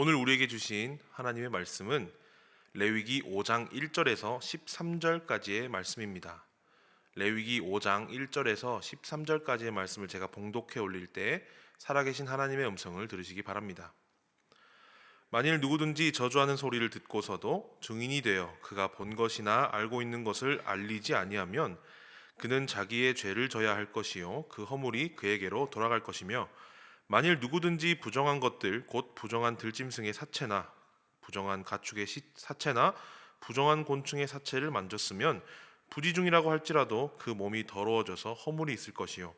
오늘 우리에게 주신 하나님의 말씀은 레위기 5장 1절에서 13절까지의 말씀입니다. 레위기 5장 1절에서 13절까지의 말씀을 제가 봉독해 올릴 때 살아계신 하나님의 음성을 들으시기 바랍니다. 만일 누구든지 저주하는 소리를 듣고서도 증인이 되어 그가 본 것이나 알고 있는 것을 알리지 아니하면 그는 자기의 죄를 져야 할 것이요 그 허물이 그에게로 돌아갈 것이며 만일 누구든지 부정한 것들 곧 부정한 들짐승의 사체나 부정한 가축의 시- 사체나 부정한 곤충의 사체를 만졌으면 부지 중이라고 할지라도 그 몸이 더러워져서 허물이 있을 것이요.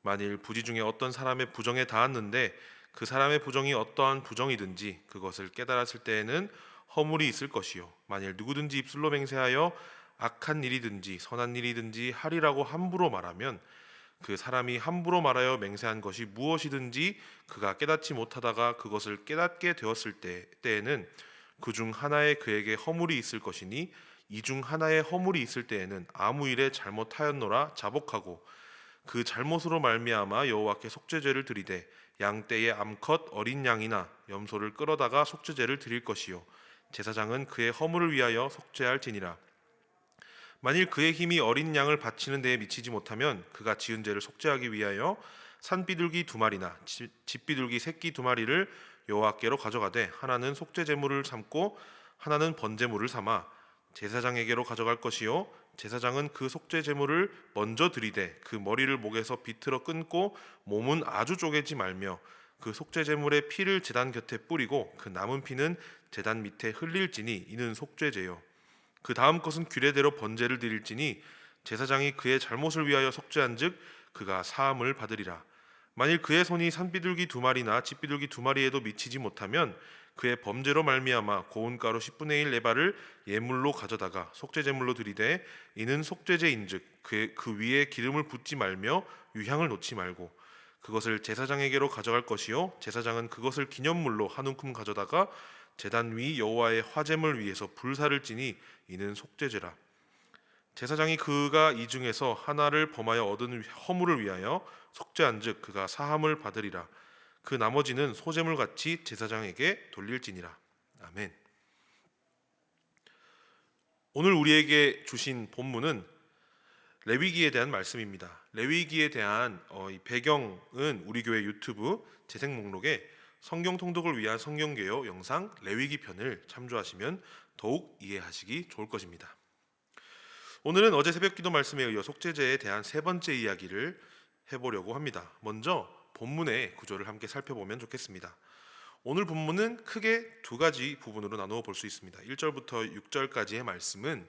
만일 부지 중에 어떤 사람의 부정에 닿았는데 그 사람의 부정이 어떠한 부정이든지 그것을 깨달았을 때에는 허물이 있을 것이요. 만일 누구든지 입술로 맹세하여 악한 일이든지 선한 일이든지 하리라고 함부로 말하면 그 사람이 함부로 말하여 맹세한 것이 무엇이든지 그가 깨닫지 못하다가 그것을 깨닫게 되었을 때, 때에는 그 중 하나에 그에게 허물이 있을 것이니 이 중 하나에 허물이 있을 때에는 아무 일에 잘못하였노라 자복하고 그 잘못으로 말미암아 여호와께 속죄죄를 드리되 양떼의 암컷 어린 양이나 염소를 끌어다가 속죄죄를 드릴 것이요 제사장은 그의 허물을 위하여 속죄할지니라 만일 그의 힘이 어린 양을 바치는 데에 미치지 못하면 그가 지은 죄를 속죄하기 위하여 산비둘기 두 마리나 지- 집비둘기 새끼 두 마리를 여호와께로 가져가되 하나는 속죄 제물을 삼고 하나는 번제물을 삼아 제사장에게로 가져갈 것이요 제사장은 그 속죄 제물을 먼저 드리되 그 머리를 목에서 비틀어 끊고 몸은 아주 쪼개지 말며 그 속죄 제물의 피를 제단 곁에 뿌리고 그 남은 피는 제단 밑에 흘릴지니 이는 속죄제요 그 다음 것은 규례대로 번제를 드릴지니 제사장이 그의 잘못을 위하여 속죄한즉 그가 사함을 받으리라. 만일 그의 손이 산비둘기 두 마리나 집비둘기 두 마리에도 미치지 못하면 그의 범죄로 말미암아 고운 가루 10분의 1 레바를 예물로 가져다가 속죄 제물로 드리되 이는 속죄제인즉 그, 그 위에 기름을 붓지 말며 유향을 놓지 말고 그것을 제사장에게로 가져갈 것이요 제사장은 그것을 기념물로 한 움큼 가져다가 제단 위 여호와의 화제물 위에서 불사를 지니 이는 속죄죄라. 제사장이 그가 이 중에서 하나를 범하여 얻은 허물을 위하여 속죄한즉 그가 사함을 받으리라. 그 나머지는 소재물 같이 제사장에게 돌릴지니라. 아멘. 오늘 우리에게 주신 본문은 레위기에 대한 말씀입니다. 레위기에 대한 어, 이 배경은 우리 교회 유튜브 재생 목록에 성경 통독을 위한 성경 개요 영상 레위기 편을 참조하시면 더욱 이해하시기 좋을 것입니다. 오늘은 어제 새벽 기도 말씀에 이어 속죄제에 대한 세 번째 이야기를 해보려고 합니다. 먼저 본문의 구조를 함께 살펴보면 좋겠습니다. 오늘 본문은 크게 두 가지 부분으로 나누어 볼 수 있습니다. 1절부터 6절까지의 말씀은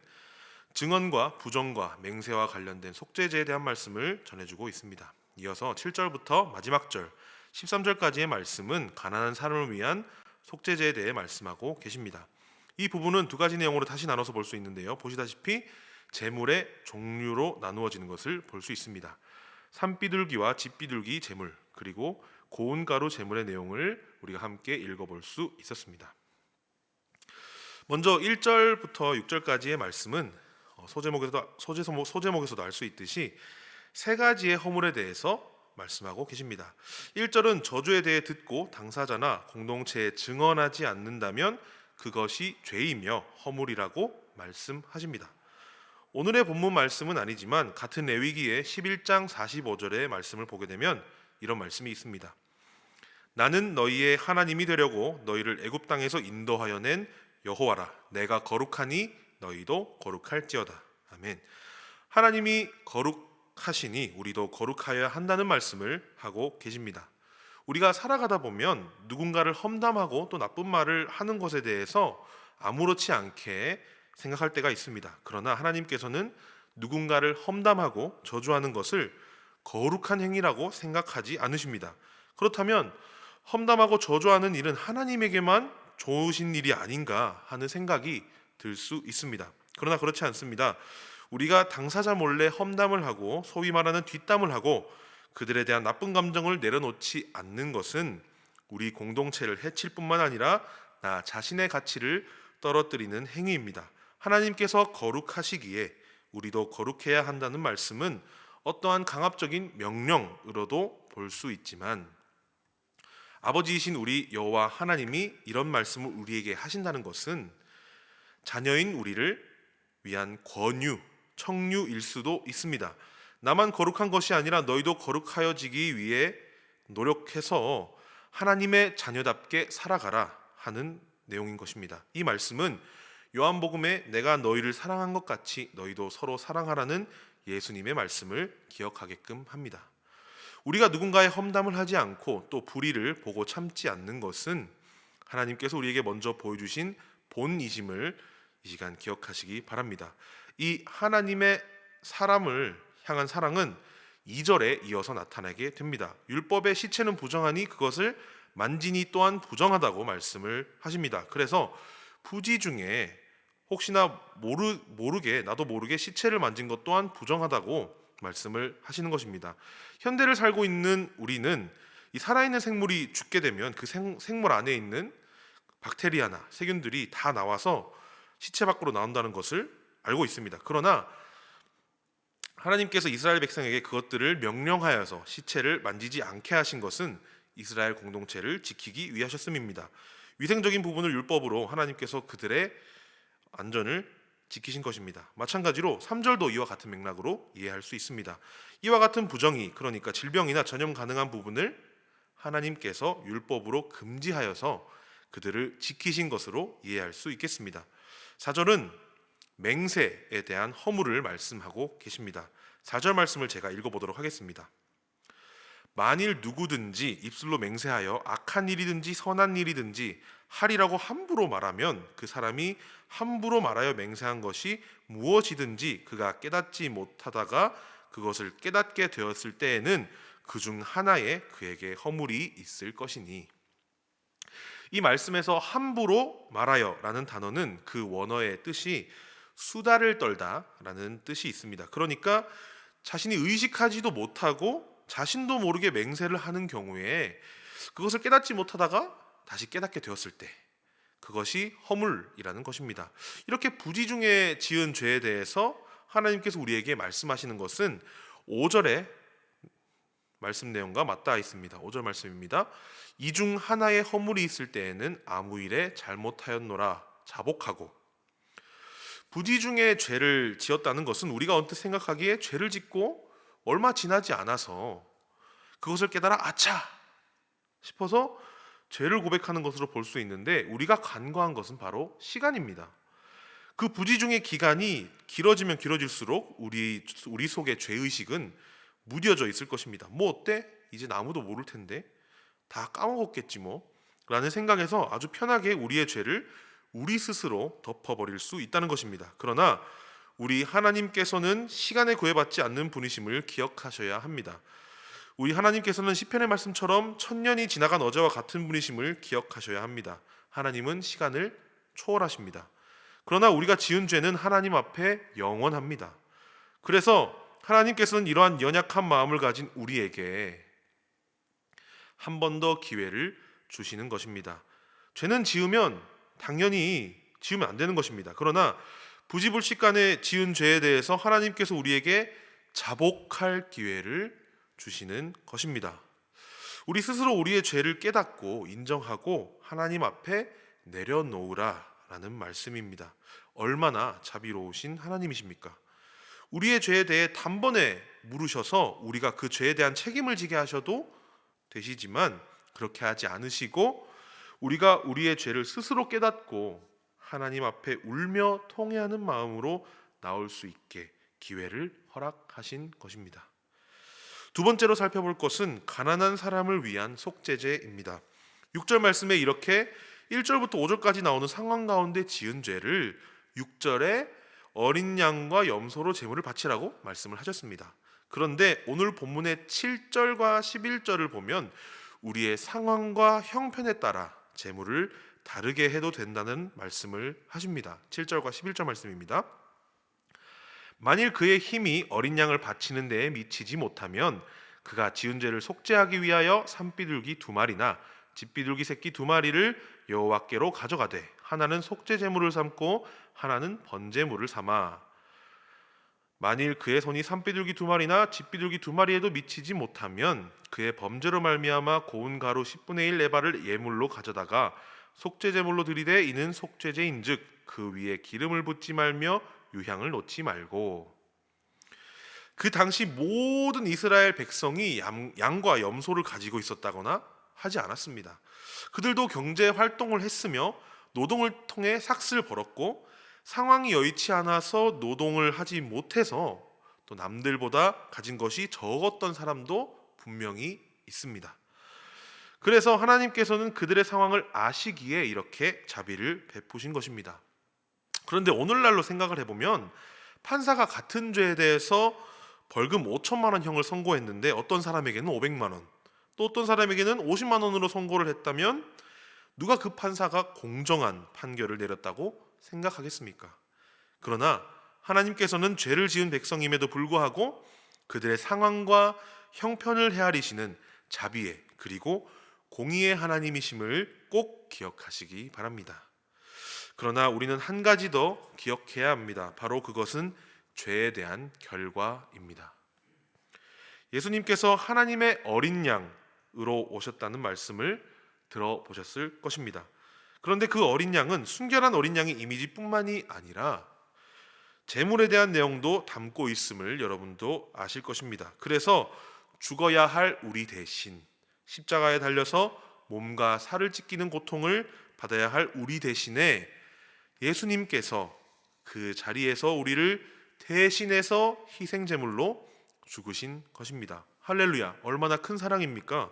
증언과 부정과 맹세와 관련된 속죄제에 대한 말씀을 전해주고 있습니다. 이어서 7절부터 마지막 절 13절까지의 말씀은 가난한 사람을 위한 속죄제에 대해 말씀하고 계십니다. 이 부분은 두 가지 내용으로 다시 나눠서 볼 수 있는데요. 보시다시피 재물의 종류로 나누어지는 것을 볼 수 있습니다. 산비둘기와 집비둘기 재물 그리고 고운 가루 재물의 내용을 우리가 함께 읽어볼 수 있었습니다. 먼저 1절부터 6절까지의 말씀은 어, 소제목에서도 소제목 소제목에서도 알 수 있듯이 세 가지의 허물에 대해서 말씀하고 계십니다. 1절은 저주에 대해 듣고 당사자나 공동체에 증언하지 않는다면 그것이 죄이며 허물이라고 말씀하십니다. 오늘의 본문 말씀은 아니지만 같은 레위기의 11장 45절의 말씀을 보게 되면 이런 말씀이 있습니다. 나는 너희의 하나님이 되려고 너희를 애굽 땅에서 인도하여 낸 여호와라. 내가 거룩하니 너희도 거룩할지어다. 아멘. 하나님이 거룩하시니 우리도 거룩하여야 한다는 말씀을 하고 계십니다. 우리가 살아가다 보면 누군가를 험담하고 또 나쁜 말을 하는 것에 대해서 아무렇지 않게 생각할 때가 있습니다. 그러나 하나님께서는 누군가를 험담하고 저주하는 것을 거룩한 행위라고 생각하지 않으십니다. 그렇다면 험담하고 저주하는 일은 하나님에게만 좋으신 일이 아닌가 하는 생각이 들 수 있습니다. 그러나 그렇지 않습니다. 우리가 당사자 몰래 험담을 하고 소위 말하는 뒷담을 하고 그들에 대한 나쁜 감정을 내려놓지 않는 것은 우리 공동체를 해칠 뿐만 아니라 나 자신의 가치를 떨어뜨리는 행위입니다. 하나님께서 거룩하시기에 우리도 거룩해야 한다는 말씀은 어떠한 강압적인 명령으로도 볼 수 있지만 아버지이신 우리 여호와 하나님이 이런 말씀을 우리에게 하신다는 것은 자녀인 우리를 위한 권유, 청유일 수도 있습니다. 나만 거룩한 것이 아니라 너희도 거룩하여지기 위해 노력해서 하나님의 자녀답게 살아가라 하는 내용인 것입니다. 이 말씀은 요한복음에 내가 너희를 사랑한 것 같이 너희도 서로 사랑하라는 예수님의 말씀을 기억하게끔 합니다. 우리가 누군가의 험담을 하지 않고 또 불의를 보고 참지 않는 것은 하나님께서 우리에게 먼저 보여주신 본이심을 이 시간 기억하시기 바랍니다. 이 하나님의 사람을 향한 사랑은 2절에 이어서 나타나게 됩니다. 율법의 시체는 부정하니 그것을 만지니 또한 부정하다고 말씀을 하십니다. 그래서 부지 중에 혹시나 모르, 모르게 나도 모르게 시체를 만진 것 또한 부정하다고 말씀을 하시는 것입니다. 현대를 살고 있는 우리는 이 살아있는 생물이 죽게 되면 그 생, 생물 안에 있는 박테리아나 세균들이 다 나와서 시체 밖으로 나온다는 것을 알고 있습니다. 그러나 하나님께서 이스라엘 백성에게 그것들을 명령하여서 시체를 만지지 않게 하신 것은 이스라엘 공동체를 지키기 위하셨음입니다. 위생적인 부분을 율법으로 하나님께서 그들의 안전을 지키신 것입니다. 마찬가지로 3절도 이와 같은 맥락으로 이해할 수 있습니다. 이와 같은 부정이 그러니까 질병이나 전염 가능한 부분을 하나님께서 율법으로 금지하여서 그들을 지키신 것으로 이해할 수 있겠습니다. 4절은 맹세에 대한 허물을 말씀하고 계십니다. 4절 말씀을 제가 읽어보도록 하겠습니다. 만일 누구든지 입술로 맹세하여 악한 일이든지 선한 일이든지 하리라고 함부로 말하면 그 사람이 함부로 말하여 맹세한 것이 무엇이든지 그가 깨닫지 못하다가 그것을 깨닫게 되었을 때에는 그 중 하나에 그에게 허물이 있을 것이니 이 말씀에서 함부로 말하여라는 단어는 그 원어의 뜻이 수다를 떨다라는 뜻이 있습니다. 그러니까 자신이 의식하지도 못하고 자신도 모르게 맹세를 하는 경우에 그것을 깨닫지 못하다가 다시 깨닫게 되었을 때 그것이 허물이라는 것입니다. 이렇게 부지 중에 지은 죄에 대해서 하나님께서 우리에게 말씀하시는 것은 5절의 말씀 내용과 맞닿아 있습니다. 5절 말씀입니다. 이 중 하나의 허물이 있을 때에는 아무 일에 잘못하였노라 자복하고 부지 중에 죄를 지었다는 것은 우리가 언뜻 생각하기에 죄를 짓고 얼마 지나지 않아서 그것을 깨달아 아차 싶어서 죄를 고백하는 것으로 볼 수 있는데 우리가 간과한 것은 바로 시간입니다. 그 부지 중의 기간이 길어지면 길어질수록 우리 우리 속의 죄 의식은 무뎌져 있을 것입니다. 뭐 어때? 이제 아무도 모를 텐데 다 까먹었겠지 뭐. 라는 생각에서 아주 편하게 우리의 죄를 우리 스스로 덮어버릴 수 있다는 것입니다. 그러나 우리 하나님께서는 시간에 구애받지 않는 분이심을 기억하셔야 합니다. 우리 하나님께서는 시편의 말씀처럼 천년이 지나간 어제와 같은 분이심을 기억하셔야 합니다. 하나님은 시간을 초월하십니다. 그러나 우리가 지은 죄는 하나님 앞에 영원합니다. 그래서 하나님께서는 이러한 연약한 마음을 가진 우리에게 한 번 더 기회를 주시는 것입니다. 죄는 지으면 당연히 지으면 안 되는 것입니다. 그러나 부지불식간에 지은 죄에 대해서 하나님께서 우리에게 자복할 기회를 주시는 것입니다. 우리 스스로 우리의 죄를 깨닫고 인정하고 하나님 앞에 내려놓으라라는 말씀입니다. 얼마나 자비로우신 하나님이십니까? 우리의 죄에 대해 단번에 물으셔서 우리가 그 죄에 대한 책임을 지게 하셔도 되시지만 그렇게 하지 않으시고 우리가 우리의 죄를 스스로 깨닫고 하나님 앞에 울며 통회하는 마음으로 나올 수 있게 기회를 허락하신 것입니다. 두 번째로 살펴볼 것은 가난한 사람을 위한 속죄제입니다. 6절 말씀에 이렇게 1절부터 5절까지 나오는 상황 가운데 지은 죄를 6절에 어린 양과 염소로 제물을 바치라고 말씀을 하셨습니다. 그런데 오늘 본문의 7절과 11절을 보면 우리의 상황과 형편에 따라 제물을 다르게 해도 된다는 말씀을 하십니다. 7절과 11절 말씀입니다. 만일 그의 힘이 어린 양을 바치는 데에 미치지 못하면 그가 지은 죄를 속죄하기 위하여 산비둘기 두 마리나 집비둘기 새끼 두 마리를 여호와께로 가져가되 하나는 속죄 제물을 삼고 하나는 번제물을 삼아 만일 그의 손이 산비둘기 두 마리나 집비둘기 두 마리에도 미치지 못하면 그의 범죄로 말미암아 고운 가루 10분의 1 에바를 예물로 가져다가 속죄 제물로 드리되 이는 속죄제인즉 그 위에 기름을 붓지 말며 유향을 놓지 말고 그 당시 모든 이스라엘 백성이 양, 양과 염소를 가지고 있었다거나 하지 않았습니다. 그들도 경제 활동을 했으며 노동을 통해 삭슬 벌었고 상황이 여의치 않아서 노동을 하지 못해서 또 남들보다 가진 것이 적었던 사람도 분명히 있습니다. 그래서 하나님께서는 그들의 상황을 아시기에 이렇게 자비를 베푸신 것입니다. 그런데 오늘날로 생각을 해보면 판사가 같은 죄에 대해서 벌금 5천만 원 형을 선고했는데 어떤 사람에게는 500만 원, 또 어떤 사람에게는 50만 원으로 선고를 했다면 누가 그 판사가 공정한 판결을 내렸다고 생각하겠습니까? 그러나 하나님께서는 죄를 지은 백성임에도 불구하고 그들의 상황과 형편을 헤아리시는 자비의 그리고 공의의 하나님이심을 꼭 기억하시기 바랍니다. 그러나 우리는 한 가지 더 기억해야 합니다. 바로 그것은 죄에 대한 결과입니다. 예수님께서 하나님의 어린 양으로 오셨다는 말씀을 들어보셨을 것입니다. 그런데 그 어린 양은 순결한 어린 양의 이미지뿐만이 아니라 재물에 대한 내용도 담고 있음을 여러분도 아실 것입니다. 그래서 죽어야 할 우리 대신 십자가에 달려서 몸과 살을 찢기는 고통을 받아야 할 우리 대신에 예수님께서 그 자리에서 우리를 대신해서 희생 제물로 죽으신 것입니다. 할렐루야. 얼마나 큰 사랑입니까?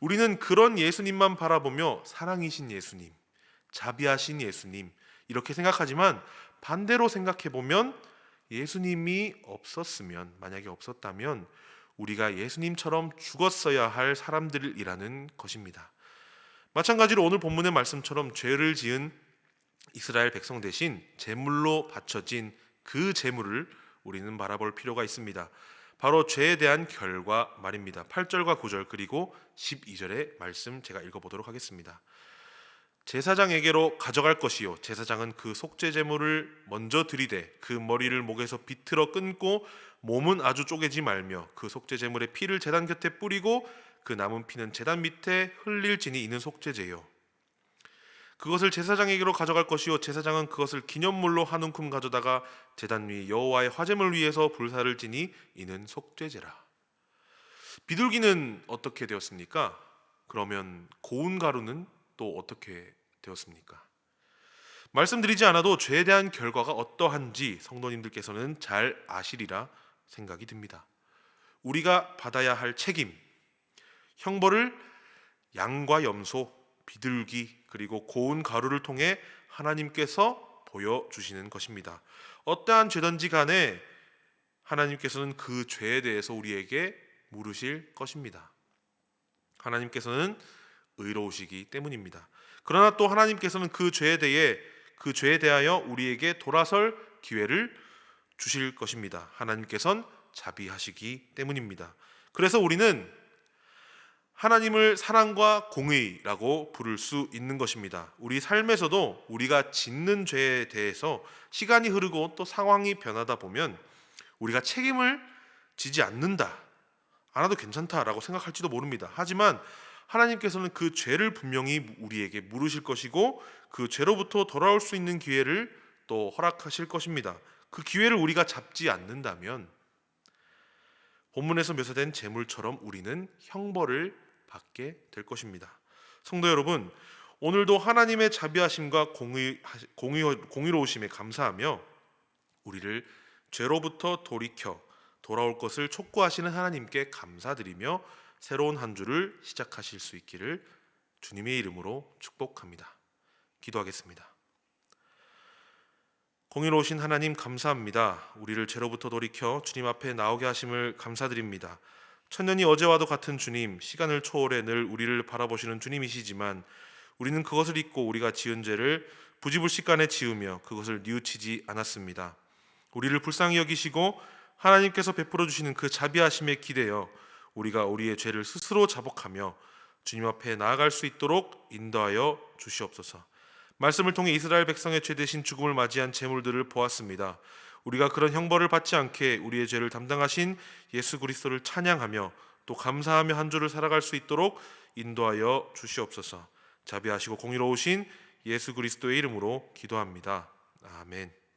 우리는 그런 예수님만 바라보며 사랑이신 예수님, 자비하신 예수님 이렇게 생각하지만 반대로 생각해 보면 예수님이 없었으면 만약에 없었다면 우리가 예수님처럼 죽었어야 할 사람들이라는 것입니다. 마찬가지로 오늘 본문의 말씀처럼 죄를 지은 이스라엘 백성 대신 제물로 바쳐진 그 제물을 우리는 바라볼 필요가 있습니다. 바로 죄에 대한 결과 말입니다. 8절과 9절 그리고 12절의 말씀 제가 읽어 보도록 하겠습니다. 제사장에게로 가져갈 것이요 제사장은 그 속죄 제물을 먼저 들이되 그 머리를 목에서 비틀어 끊고 몸은 아주 쪼개지 말며 그 속죄 제물의 피를 제단 곁에 뿌리고 그 남은 피는 제단 밑에 흘릴지니 이는 속죄제요 그것을 제사장에게로 가져갈 것이요 제사장은 그것을 기념물로 한 움큼 가져다가 제단 위 여호와의 화제물 위에서 불사를 지니 이는 속죄제라. 비둘기는 어떻게 되었습니까? 그러면 고운 가루는 또 어떻게 되었습니까? 말씀드리지 않아도 죄에 대한 결과가 어떠한지 성도님들께서는 잘 아시리라 생각이 듭니다. 우리가 받아야 할 책임, 형벌을 양과 염소, 비둘기 그리고 고운 가루를 통해 하나님께서 보여주시는 것입니다. 어떠한 죄든지 간에 하나님께서는 그 죄에 대해서 우리에게 물으실 것입니다. 하나님께서는 의로우시기 때문입니다. 그러나 또 하나님께서는 그 죄에 대해 그 죄에 대하여 우리에게 돌아설 기회를 주실 것입니다. 하나님께서는 자비하시기 때문입니다. 그래서 우리는 하나님을 사랑과 공의라고 부를 수 있는 것입니다. 우리 삶에서도 우리가 짓는 죄에 대해서 시간이 흐르고 또 상황이 변하다 보면 우리가 책임을 지지 않는다. 않아도 괜찮다라고 생각할지도 모릅니다. 하지만 하나님께서는 그 죄를 분명히 우리에게 물으실 것이고 그 죄로부터 돌아올 수 있는 기회를 또 허락하실 것입니다. 그 기회를 우리가 잡지 않는다면 본문에서 묘사된 재물처럼 우리는 형벌을 받게 될 것입니다. 성도 여러분, 오늘도 하나님의 자비하심과 공의, 공의, 공의 로우심에 감사하며 우리를 죄로부터 돌이켜 돌아올 것을 촉구하시는 하나님께 감사드리며 새로운 한 주를 시작하실 수 있기를 주님의 이름으로 축복합니다. 기도하겠습니다. 공의로우신 하나님 감사합니다. 우리를 죄로부터 돌이켜 주님 앞에 나오게 하심을 감사드립니다. 천년이 어제와도 같은 주님, 시간을 초월해 늘 우리를 바라보시는 주님이시지만 우리는 그것을 잊고 우리가 지은 죄를 부지불식간에 지으며 그것을 뉘우치지 않았습니다. 우리를 불쌍히 여기시고 하나님께서 베풀어 주시는 그 자비하심에 기대어 우리가 우리의 죄를 스스로 자복하며 주님 앞에 나아갈 수 있도록 인도하여 주시옵소서. 말씀을 통해 이스라엘 백성의 죄 대신 죽음을 맞이한 제물들을 보았습니다. 우리가 그런 형벌을 받지 않게 우리의 죄를 담당하신 예수 그리스도를 찬양하며 또 감사하며 한 주를 살아갈 수 있도록 인도하여 주시옵소서. 자비하시고 공의로우신 예수 그리스도의 이름으로 기도합니다. 아멘.